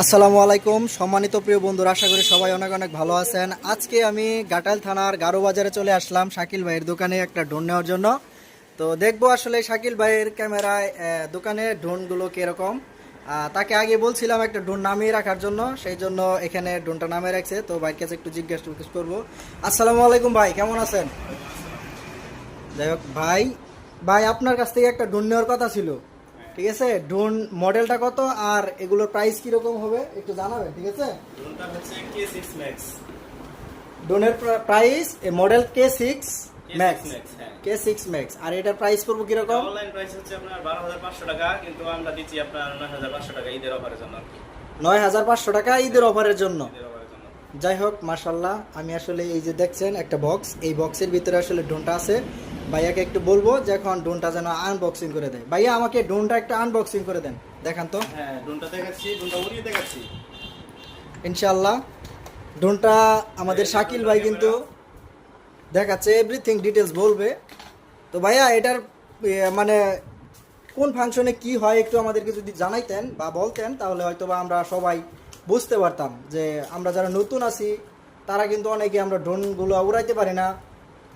আসসালামু আলাইকুম। সম্মানিত প্রিয় বন্ধুরা, আশা করি সবাই অনেক অনেক ভালো আছেন। আজকে আমি গাটাল থানার গারো বাজারে চলে আসলাম শাকিল ভাইয়ের দোকানে একটা ড্রোন নেওয়ার জন্য। তো দেখব আসলে শাকিল ভাইয়ের ক্যামেরায় দোকানে ড্রোনগুলো কীরকম। তাকে আগে বলছিলাম একটা ড্রোন নামিয়ে রাখার জন্য, সেই জন্য এখানে ড্রোনটা নামিয়ে রাখছে। তো ভাইয়ের কাছে একটু জিজ্ঞাসা জিজ্ঞেস করব। আসসালামু আলাইকুম ভাই, কেমন আছেন? যাই হোক, ভাই ভাই, আপনার কাছ থেকে একটা ড্রোন নেওয়ার কথা ছিল। ঠিক আছে? ড্রোন মডেলটা কত আর এগুলোর প্রাইস কীরকম হবে একটু জানাবেন ঠিক আছে? ড্রোনটা হচ্ছে K6 Max ড্রোনের price model K six Max. K six Max আর এটার প্রাইস পড়ব কীরকম? অনলাইন প্রাইস হচ্ছে আপনার বারো হাজার পাঁচশো টাকা কিন্তু আমরা দিচ্ছি আপনার নয় হাজার পাঁচশো টাকা ঈদের অফারের জন্য কি। নয় হাজার পাঁচশো টাকা ঈদের অফারের জন্য। যাই হোক মার্শাল্লাহ আমি আসলে এই যে দেখছেন একটা বক্স এই বক্সের ভিতরে আসলে ড্রোনটা আছে। ভাইয়াকে একটু বলব যে এখন ড্রোনটা যেন আনবক্সিং করে দেয়। ভাইয়া আমাকে ড্রোনটা একটা আনবক্সিং করে দেন। দেখান তো। হ্যাঁ ড্রোনটা দেখাচ্ছি ড্রোনটা উড়িয়ে দেখাচ্ছি। ইনশাল্লাহ ড্রোনটা আমাদের শাকিল ভাই কিন্তু দেখাচ্ছে এভরিথিং ডিটেলস বলবে। তো ভাইয়া এটার মানে কোন ফাংশনে কি হয় একটু আমাদেরকে যদি জানাইতেন বা বলতেন তাহলে হয়তো বা আমরা সবাই বুঝতে পারতাম যে আমরা যারা নতুন আছি তারা কিন্তু অনেকে আমরা ড্রোনগুলো উড়াইতে পারি না।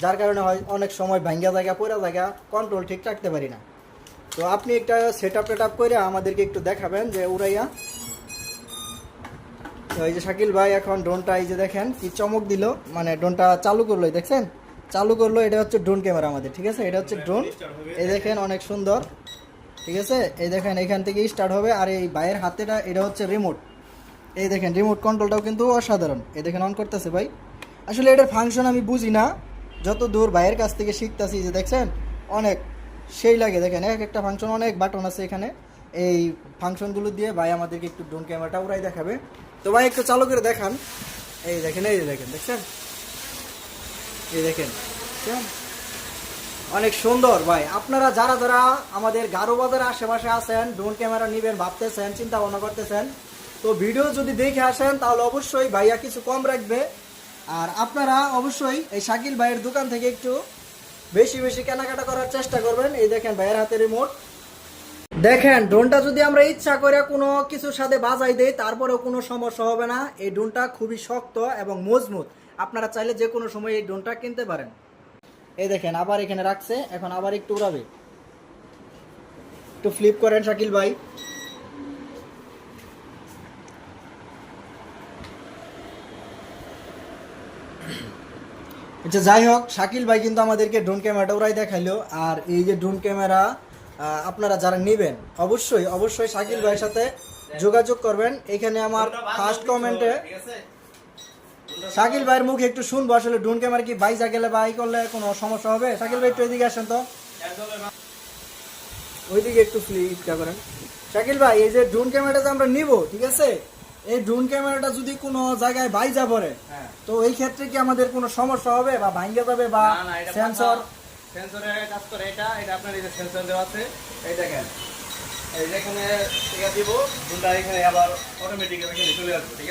যার কারণে হয় অনেক সময় ভাঙ্গা জায়গা, পড়া জায়গা কন্ট্রোল ঠিক রাখতে পারি না। তো আপনি একটা সেট আপ টেট আপ করে আমাদেরকে একটু দেখাবেন যে উড়াইয়া। তো এই যে শাকিল ভাই এখন ড্রোনটা এই যে দেখেন কি চমক দিল মানে ড্রোনটা চালু করল, দেখছেন? চালু করল, এটা হচ্ছে ড্রোন ক্যামেরা আমাদের, ঠিক আছে? এটা হচ্ছে ড্রোন এই দেখেন অনেক সুন্দর, ঠিক আছে? এই দেখেন এখান থেকে স্টার্ট হবে, আর এই ভাইয়ের হাতেটা, এটা হচ্ছে রিমোট এই দেখেন রিমোট কন্ট্রোলটাও কিন্তু অসাধারণ। এই দেখেন অন করতেছে ভাই। আসলে এটার ফাংশন আমি বুঝি না। যত দূর ভাইয়ের কাছ থেকে শিখতেছি যে দেখছেন, অনেক সেই লাগে। দেখেন, এক একটা ফাংশন অনেক বাটন আছে এখানে। এই ফাংশনগুলো দিয়ে ভাই আমাদেরকে একটু ড্রোন ক্যামেরাটা উড়াই দেখাবে। তো ভাই, একটু চালু করে দেখান। এই দেখেন এই দেখেন, দেখছেন? এই দেখেন? অনেক সুন্দর ভাই। আপনারা যারা যারা আমাদের গারো বাজারের আশেপাশে আছেন ড্রোন ক্যামেরা নিবেন, ভাবতেছেন, চিন্তা ভাবনা করতেছেন, তো ভিডিও যদি দেখে আসেন, তাহলে অবশ্যই ভাইয়া কিছু কম রাখবে। আর আপনারা অবশ্যই এই শাকিল ভাইয়ের দোকান থেকে একটু বেশি বেশি কেনাকাটা করার চেষ্টা করবেন। এই দেখেন ভাইয়ের হাতে রিমোট। দেখেন, ড্রোনটা যদি আমরা ইচ্ছা করে কোনো কিছুর সাথে বাজাই দেই, তারপরেও কোনো সমস্যা হবে না। এই ড্রোনটা খুবই শক্ত এবং মজবুত। আপনারা চাইলে যে কোনো সময় এই ড্রোনটা কিনতে পারেন। এই দেখেন, আবার এখানে রাখছে। এখন আবার একটু উড়াবে। একটু ফ্লিপ করেন শাকিল ভাই। আচ্ছা যাই হোক শাকিল ভাই কিন্তু আমাদেরকে ড্রোন ক্যামেরাটা ওরাই দেখাইলো। আর এই যে ড্রোন ক্যামেরা আপনারা যারা নেবেন অবশ্যই অবশ্যই শাকিল ভাইয়ের সাথে যোগাযোগ করবেন। এখানে আমার ফার্স্ট কমেন্টে শাকিল ভাইয়ের মুখে একটু শুনব আসলে ড্রোন ক্যামেরা কি বাইজা গেলে বাই করলে কোনো সমস্যা হবে? শাকিল ভাই একটু এদিকে আসেন তো। ওইদিকে একটু ফ্লিপটা করেন। শাকিল ভাই এই যে ড্রোন ক্যামেরাটা আমরা নিব ঠিক আছে? এই ড্রোন ক্যামেরাটা যদি কোনো জায়গায় বাইজা পড়ে হ্যাঁ। তো এই ক্ষেত্রে কি আমাদের কোনো সমস্যা হবে বা ভাঙ্গে যাবে বা সেন্সর কাজ করে এটা এটা আপনার এই যে সেন্সর দেওয়া আছে এই দেখেন।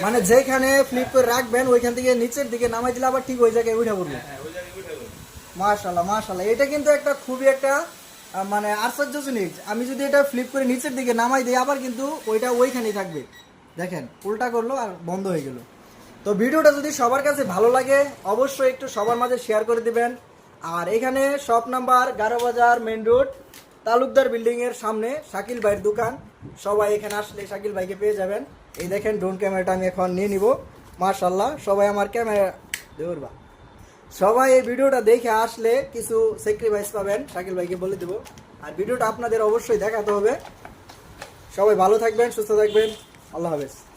মানে যেখানে ফ্লিপ করে রাখবেন ওইখান থেকে নিচের দিকে নামাই দিলে আবার ঠিক ওই জায়গায় উঠে পড়বে। হ্যাঁ যাবে। মাশাল্লাহ মাশাল্লাহ এটা কিন্তু একটা খুবই একটা মানে আশ্চর্য জিনিস। আমি যদি এটা ফ্লিপ করে নিচের দিকে নামাই দিই আবার কিন্তু ওইটা ওইখানেই থাকবে। দেখেন, উল্টা করল আর বন্ধ হয়ে গেল। তো ভিডিওটা যদি সবার কাছে ভালো লাগে, অবশ্যই একটু সবার মাঝে শেয়ার করে দিবেন। আর এখানে শপ নাম্বার গারো বাজার মেন রোড তালুকদার বিল্ডিং এর সামনে শাকিল ভাইয়ের দোকান। সবাই এখানে আসলে শাকিল ভাইকে পেয়ে যাবেন। এই দেখেন ড্রোন ক্যামেরাটা আমি এখন নিয়ে নিব। মার্শাল্লাহ সবাই আমার ক্যামেরা দেবরবা সবাই এই ভিডিওটা দেখে আসলে কিছু স্যাক্রিফাইস পাবেন, শাকিল ভাইকে বলে দেবো। আর ভিডিওটা আপনাদের অবশ্যই দেখাতে হবে। সবাই ভালো থাকবেন, সুস্থ থাকবেন। আল্লাহ হাফেজ।